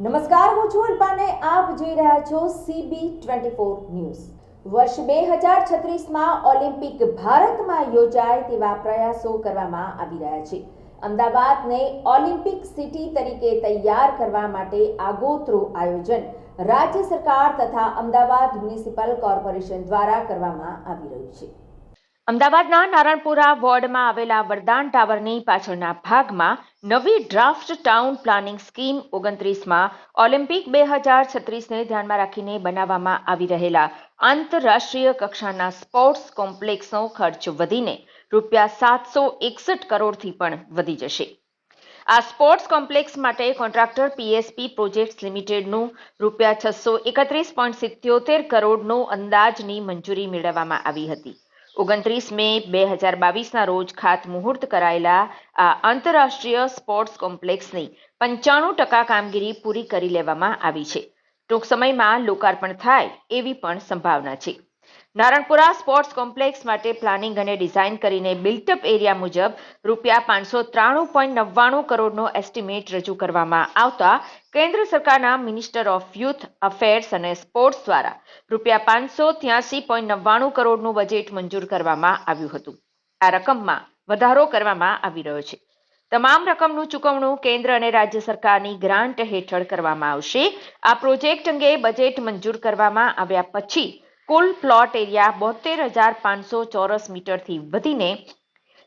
નમસ્કાર, હું છું અલ્પાને. આપ જોઈ રહ્યા છો સીબી ટ્વેન્ટી ફોર ન્યૂઝ. વર્ષ બે હજાર છત્રીસમાં ઓલિમ્પિક ભારતમાં યોજાય તેવા પ્રયાસો કરવામાં આવી રહ્યા છે. અમદાવાદને ઓલિમ્પિક સિટી તરીકે તૈયાર કરવા માટે આગોતરું આયોજન રાજ્ય સરકાર તથા અમદાવાદ મ્યુનિસિપલ કોર્પોરેશન દ્વારા કરવામાં આવી રહ્યું છે. અમદાવાદના નારણપુરા વોર્ડમાં આવેલા વરદાન ટાવરની પાછળના ભાગમાં નવી ડ્રાફ્ટ ટાઉન પ્લાનિંગ સ્કીમ ઓગણત્રીસમાં ઓલિમ્પિક બે હજાર છત્રીસને ધ્યાનમાં રાખીને બનાવવામાં આવી રહેલા આંતરરાષ્ટ્રીય કક્ષાના સ્પોર્ટ્સ કોમ્પ્લેક્સનો ખર્ચ વધીને રૂપિયા સાતસો એકસઠ કરોડથી પણ વધી જશે. આ સ્પોર્ટ્સ કોમ્પ્લેક્સ માટે કોન્ટ્રાક્ટર પીએસપી પ્રોજેક્ટ્સ લિમિટેડનું રૂપિયા છસો એકત્રીસ પોઈન્ટ સિત્યોતેર કરોડનો અંદાજની મંજૂરી મેળવવામાં આવી હતી. ઓગણત્રીસ મે બે હજાર બાવીસના રોજ ખાતમુહૂર્ત કરાયેલા આ આંતરરાષ્ટ્રીય સ્પોર્ટ્સ કોમ્પ્લેક્સની પંચાણું ટકા કામગીરી પૂરી કરી લેવામાં આવી છે. ટૂંક સમયમાં લોકાર્પણ થાય એવી પણ સંભાવના છે. નારણપુરા સ્પોર્ટ્સ કોમ્પ્લેક્સ માટે પ્લાનિંગ અને ડિઝાઇન કરીને બિલ્ટઅપ એરિયા મુજબ રૂપિયા પાંચસો ત્રાણું પોઈન્ટ નવ્વાણું કરોડનો એસ્ટિમેટ રજૂ કરવામાં આવતા કેન્દ્ર સરકારના મિનિસ્ટર ઓફ યુથ અફેર્સ અને સ્પોર્ટ્સ દ્વારા રૂપિયા પાંચસો ત્યાસી પોઈન્ટ નવ્વાણું કરોડનું બજેટ મંજૂર કરવામાં આવ્યું હતું. આ રકમમાં વધારો કરવામાં આવી રહ્યો છે. તમામ રકમનું ચૂકવણું કેન્દ્ર અને રાજ્ય સરકારની ગ્રાન્ટ હેઠળ કરવામાં આવશે. આ પ્રોજેક્ટ અંગે બજેટ મંજૂર કરવામાં આવ્યા પછી કુલ પ્લોટ એરિયા બોતેર હજાર પાંચસો ચોરસ મીટરથી વધીને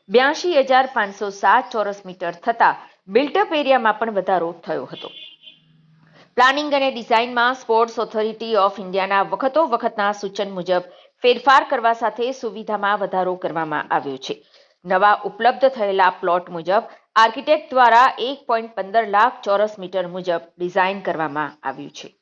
બ્યાસી હજાર પાંચસો સાત ચોરસ મીટર થતાં બિલ્ટઅપ એરિયામાં પણ વધારો થયો હતો. પ્લાનિંગ અને ડિઝાઇનમાં સ્પોર્ટ્સ ઓથોરિટી ઓફ ઇન્ડિયાના વખતો વખતના સૂચન મુજબ ફેરફાર કરવા સાથે સુવિધામાં વધારો કરવામાં આવ્યો છે. નવા ઉપલબ્ધ થયેલા પ્લોટ મુજબ આર્કિટેક્ટ દ્વારા એક પોઈન્ટ પંદર લાખ ચોરસ મીટર મુજબ ડિઝાઇન કરવામાં આવ્યું છે.